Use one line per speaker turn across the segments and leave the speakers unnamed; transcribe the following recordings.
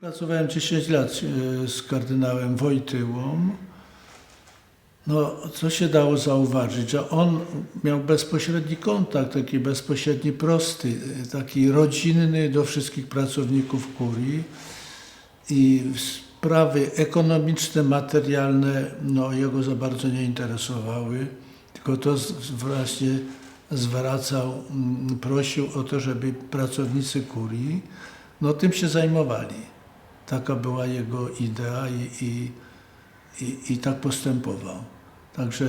Pracowałem 10 lat e, z kardynałem Wojtyłą. No, co się dało zauważyć, że on miał bezpośredni kontakt, taki bezpośredni, prosty, e, taki rodzinny do wszystkich pracowników kurii i sprawy ekonomiczne, materialne, no, jego za bardzo nie interesowały, tylko to właśnie zwracał, mm, prosił o to, żeby pracownicy kurii, no, tym się zajmowali. Taka była jego idea i, i, i, i tak postępował. Także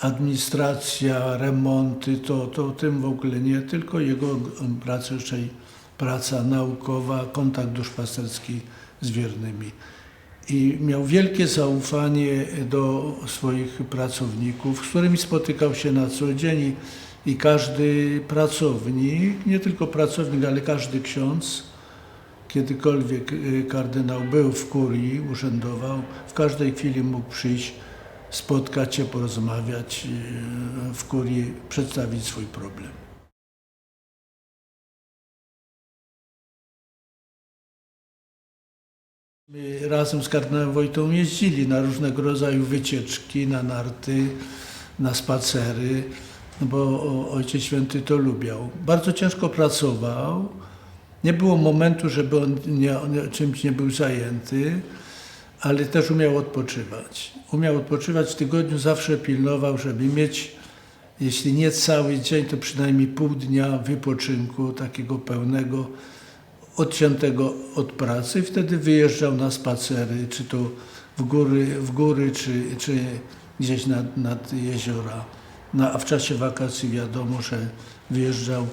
administracja, remonty, to, to tym w ogóle nie, tylko jego praca, raczej praca naukowa, kontakt duszpasterski z wiernymi. I miał wielkie zaufanie do swoich pracowników, z którymi spotykał się na co dzień i, każdy pracownik, nie tylko pracownik, ale każdy ksiądz, kiedykolwiek y, kardynał był w kurii, urzędował, w każdej chwili mógł przyjść, spotkać się, porozmawiać y, w kurii, przedstawić swój problem. My razem z kardynałem Wojtą jeździli na różnego rodzaju wycieczki, na narty, na spacery, no bo Ojciec Święty to lubiał. Bardzo ciężko pracował. Nie było momentu, żeby on nie, nie, czymś nie był zajęty, ale też umiał odpoczywać. Umiał odpoczywać w tygodniu, zawsze pilnował, żeby mieć, jeśli nie cały dzień, to przynajmniej pół dnia wypoczynku, takiego pełnego, odciętego od pracy. Wtedy wyjeżdżał na spacery, czy to w góry, w góry czy, czy gdzieś nad, nad jeziora. No, a w czasie wakacji wiadomo, że wyjeżdżał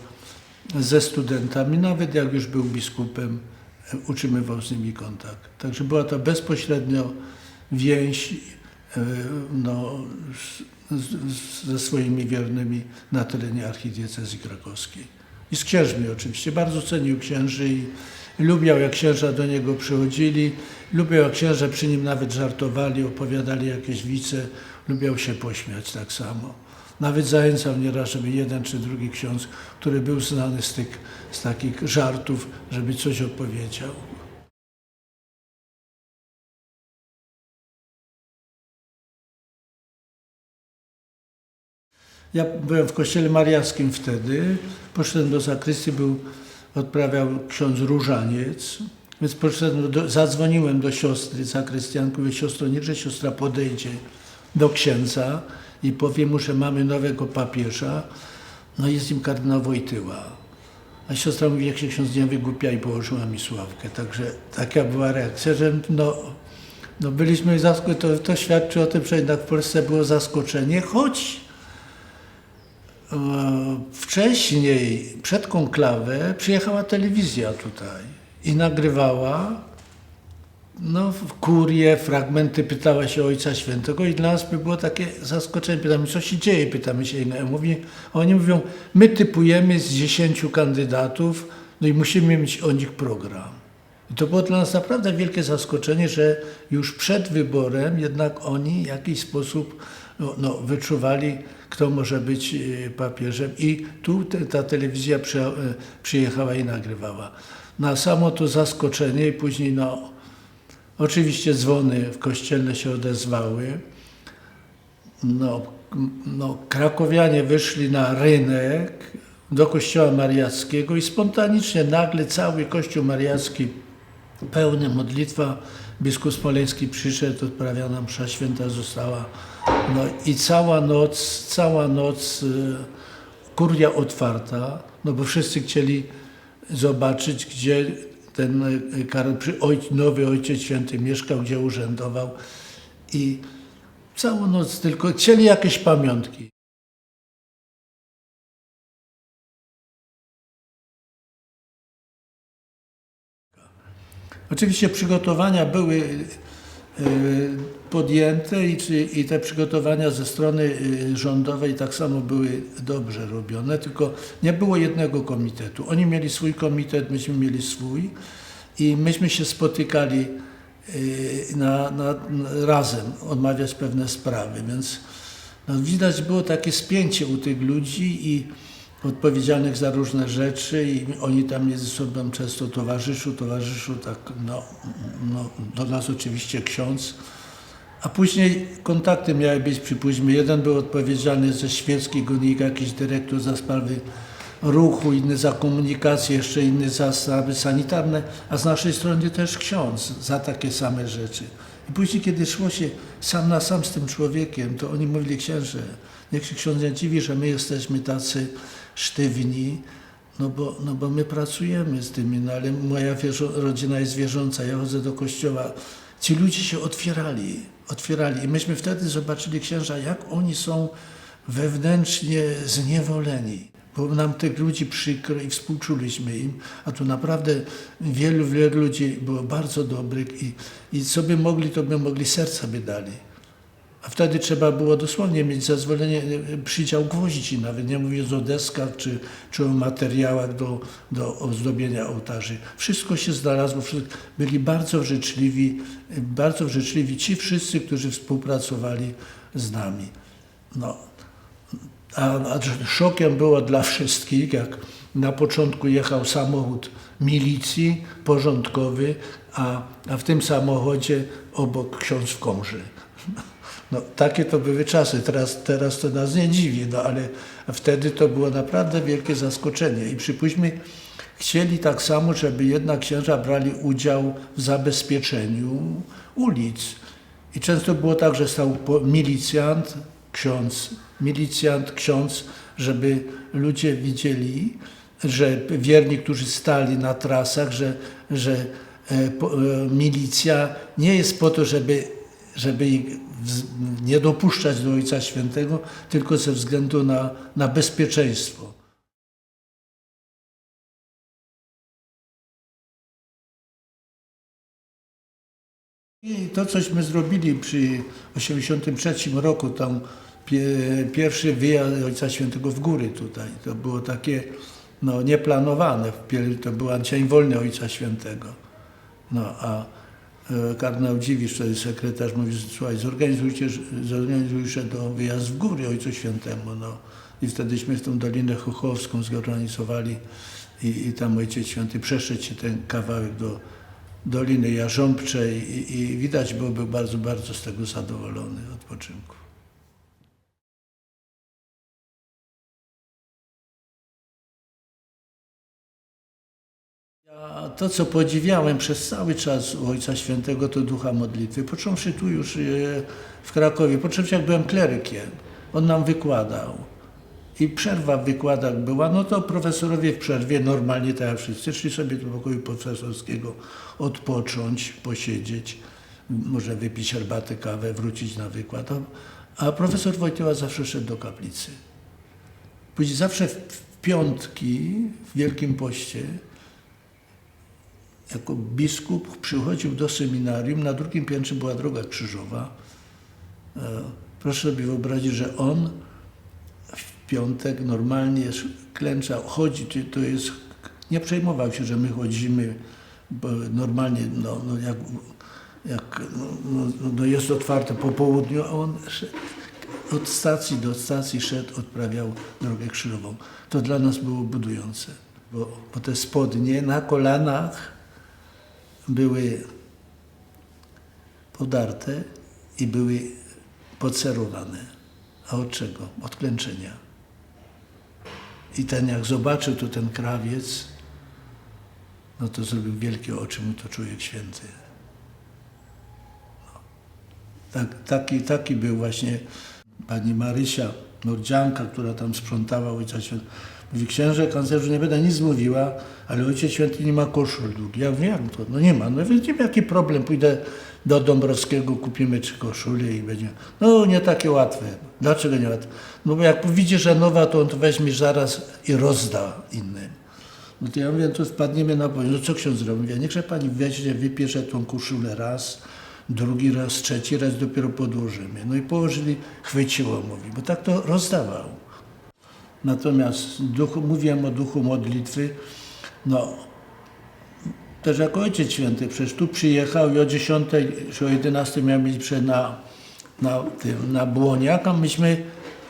ze studentami, nawet jak już był biskupem, utrzymywał z nimi kontakt. Także była to bezpośrednio więź e, no, z, z, ze swoimi wiernymi na terenie archidiecezji krakowskiej. I z księżmi oczywiście. Bardzo cenił księży i, i lubiał, jak księża do niego przychodzili. Lubiał, jak księża przy nim nawet żartowali, opowiadali jakieś wice. Lubiał się pośmiać tak samo. Nawet zachęcał nieraz, żeby jeden czy drugi ksiądz, który był znany z, tych, z takich żartów, żeby coś opowiedział. Ja byłem w kościele mariackim wtedy, poszedłem do zakrystii, był, odprawiał ksiądz różaniec, więc poszedłem do, zadzwoniłem do siostry zakrystianki, mówię, siostro, niechże siostra podejdzie do księdza i powie mu, że mamy nowego papieża, no jest nim kardynał Wojtyła. A siostra mówi, jak się ksiądz nie wygłupia i położyła mi sławkę. Także taka była reakcja, że no, no byliśmy zaskoczeni, to, to świadczy o tym, że jednak w Polsce było zaskoczenie, choć E, Wcześniej, przed konklawę, przyjechała telewizja tutaj i nagrywała no, w kurię, fragmenty, pytała się Ojca Świętego i dla nas by było takie zaskoczenie. Pytamy, co się dzieje? Pytamy się inne. Mówi, oni mówią, my typujemy z dziesięciu kandydatów, no i musimy mieć o nich program. I to było dla nas naprawdę wielkie zaskoczenie, że już przed wyborem jednak oni w jakiś sposób no, no, wyczuwali, kto może być e, papieżem. I tu te, ta telewizja e, przyjechała i nagrywała. Na samo to zaskoczenie i później no, oczywiście dzwony w kościelne się odezwały. No, no, krakowianie wyszli na rynek do kościoła mariackiego i spontanicznie nagle cały kościół mariacki pełny modlitwa. Biskup Smoleński przyszedł, odprawiana msza święta została. No i cała noc, cała noc y, kuria otwarta, no bo wszyscy chcieli zobaczyć, gdzie ten y, Karol, przy oj, nowy Ojciec Święty mieszkał, gdzie urzędował. I całą noc tylko chcieli jakieś pamiątki. Oczywiście przygotowania były y, podjęte i, czy, i te przygotowania ze strony y, rządowej tak samo były dobrze robione, tylko nie było jednego komitetu. Oni mieli swój komitet, myśmy mieli swój i myśmy się spotykali y, na, na, razem omawiać pewne sprawy, więc no, widać było takie spięcie u tych ludzi i odpowiedzialnych za różne rzeczy i oni tam między sobą często towarzyszu, towarzyszu, tak no, no do nas oczywiście ksiądz. A później kontakty miały być, przypuśćmy, jeden był odpowiedzialny ze świeckiego NIK, jakiś dyrektor za sprawy ruchu, inny za komunikację, jeszcze inny za sprawy sanitarne, a z naszej strony też ksiądz za takie same rzeczy. I później, kiedy szło się sam na sam z tym człowiekiem, to oni mówili, księże, niech się ksiądz nie dziwi, że my jesteśmy tacy sztywni, no bo, no bo my pracujemy z tymi, no ale moja rodzina jest wierząca, ja chodzę do kościoła. Ci ludzie się otwierali, otwierali i myśmy wtedy zobaczyli księża, jak oni są wewnętrznie zniewoleni. Było nam tych ludzi przykro i współczuliśmy im, a tu naprawdę wielu, wielu ludzi było bardzo dobrych i, i co by mogli, to by mogli serca by dali. A wtedy trzeba było dosłownie mieć zezwolenie, e, przydział gwoździ, nawet nie mówiąc o deskach czy, czy o materiałach do, do ozdobienia ołtarzy. Wszystko się znalazło, byli bardzo życzliwi, e, bardzo życzliwi ci wszyscy, którzy współpracowali z nami. No. A, a szokiem było dla wszystkich, jak na początku jechał samochód milicji porządkowy, a, a w tym samochodzie obok ksiądz w komży. No, takie to były czasy, teraz, teraz to nas nie dziwi, no ale wtedy to było naprawdę wielkie zaskoczenie. I przypuśćmy, chcieli tak samo, żeby jednak księża brali udział w zabezpieczeniu ulic. I często było tak, że stał milicjant, ksiądz, milicjant, ksiądz, żeby ludzie widzieli, że wierni, którzy stali na trasach, że, że e, e, milicja nie jest po to, żeby, żeby ich nie dopuszczać do Ojca Świętego, tylko ze względu na, na bezpieczeństwo. I to, cośmy zrobili przy 83 roku, tam pie, pierwszy wyjazd Ojca Świętego w góry tutaj, to było takie no, nieplanowane. To był dzień wolny Ojca Świętego. No, a kardynał Dziwisz, to jest sekretarz, mówi, słuchaj, zorganizujcie, zorganizujcie do wyjazd w góry Ojcu Świętemu. No. I wtedyśmy w tą Dolinę Chochowską zorganizowali i, i tam Ojciec Święty przeszedł się ten kawałek do Doliny Jarząbczej i, i widać było, był bardzo, bardzo z tego zadowolony odpoczynku. Ja to, co podziwiałem przez cały czas u Ojca Świętego, to ducha modlitwy. Począwszy tu już e, w Krakowie, począwszy jak byłem klerykiem, on nam wykładał. I przerwa w wykładach była, no to profesorowie w przerwie, normalnie tak jak wszyscy, szli sobie do pokoju profesorskiego odpocząć, posiedzieć, może wypić herbatę, kawę, wrócić na wykład. A- A profesor Wojtyła zawsze szedł do kaplicy. Później zawsze w piątki, w Wielkim Poście, jako biskup przychodził do seminarium, na drugim piętrze była droga krzyżowa. E, Proszę sobie wyobrazić, że on w piątek normalnie klęczał, chodzi, to- jest, nie przejmował się, że my chodzimy, normalnie, no, no jak, jak no, no, no jest otwarte po południu, a on szedł od stacji do stacji szedł, odprawiał drogę krzyżową. To dla nas było budujące, bo, bo te spodnie na kolanach były podarte i były pocerowane. A od czego? Od klęczenia. I ten jak zobaczył tu ten krawiec, no to zrobił wielkie oczy, mu to człowiek święty. No. Tak, taki, taki był właśnie pani Marysia, Nordzianka, która tam sprzątała Ojca Świętego. Mówi, księże kanclerzu, nie będę nic mówiła, ale Ojciec Święty nie ma koszul długich. Ja mówię, jak to? No nie ma. No więc nie jaki problem, pójdę do Dąbrowskiego, kupimy trzy koszule i będzie. No nie takie łatwe. Dlaczego nie łatwe? No bo jak widzi, że nowa, to on to weźmie zaraz i rozda innym. No to ja mówię, to wpadniemy na poziom. No co ksiądz zrobi? Ja niechże pani weźmie, wybierze tą koszulę raz, drugi raz, trzeci raz dopiero podłożymy. No i położyli, chwyciło, mówi, bo tak to rozdawał. Natomiast duchu, mówiłem o duchu modlitwy, no też jako Ojciec Święty, przecież tu przyjechał i o 10 czy o 11 miał być prze na, na, na Błoniak, a myśmy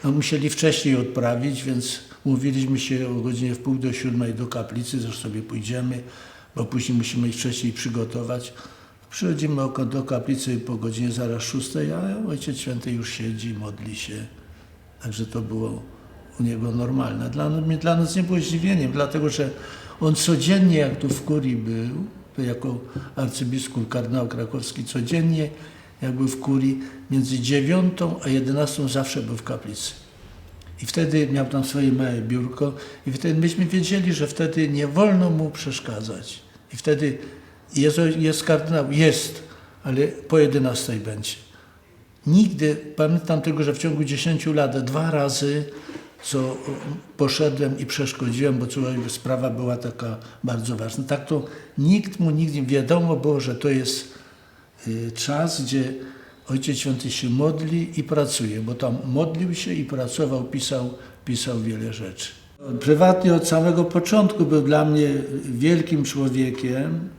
no, musieli wcześniej odprawić, więc Mówiliśmy się o godzinie w pół do siódmej do kaplicy, że sobie pójdziemy, bo później musimy ich wcześniej przygotować. Przychodzimy do kaplicy po godzinie zaraz szóstej, a Ojciec Święty już siedzi, modli się. Także to było u niego normalne. Dla, nas- dla nas nie było zdziwieniem, dlatego że on codziennie, jak tu w kurii był, to jako arcybiskup kardynał krakowski, codziennie, jak był w kurii, między dziewiątą a jedenastą zawsze był w kaplicy. I wtedy miał tam swoje małe biurko i wtedy myśmy wiedzieli, że wtedy nie wolno mu przeszkadzać. I wtedy jest, jest kardynał? Jest, ale po 11 będzie. Nigdy, pamiętam tylko, że w ciągu 10 lat dwa razy co poszedłem i przeszkodziłem, bo sprawa była taka bardzo ważna. Tak to nikt mu nigdy wiadomo było, że to jest y, czas, gdzie Ojciec Święty się modli i pracuje, bo tam modlił się i pracował, pisał, pisał wiele rzeczy. Prywatnie od samego początku był dla mnie wielkim człowiekiem,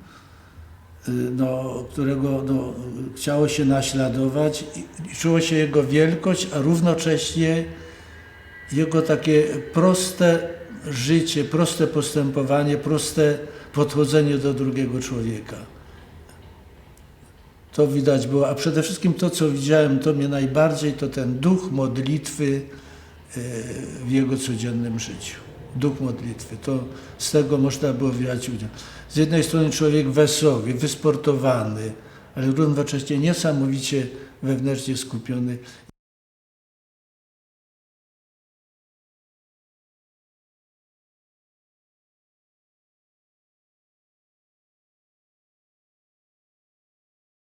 no, którego no, chciało się naśladować i, czuło się jego wielkość, a równocześnie jego takie proste życie, proste postępowanie, proste podchodzenie do drugiego człowieka. To widać było, a przede wszystkim to, co widziałem, to mnie najbardziej, to ten duch modlitwy e, w jego codziennym życiu. Duch modlitwy. To z tego można było wyjść udział. Z jednej strony człowiek wesoły, wysportowany, ale równocześnie niesamowicie wewnętrznie skupiony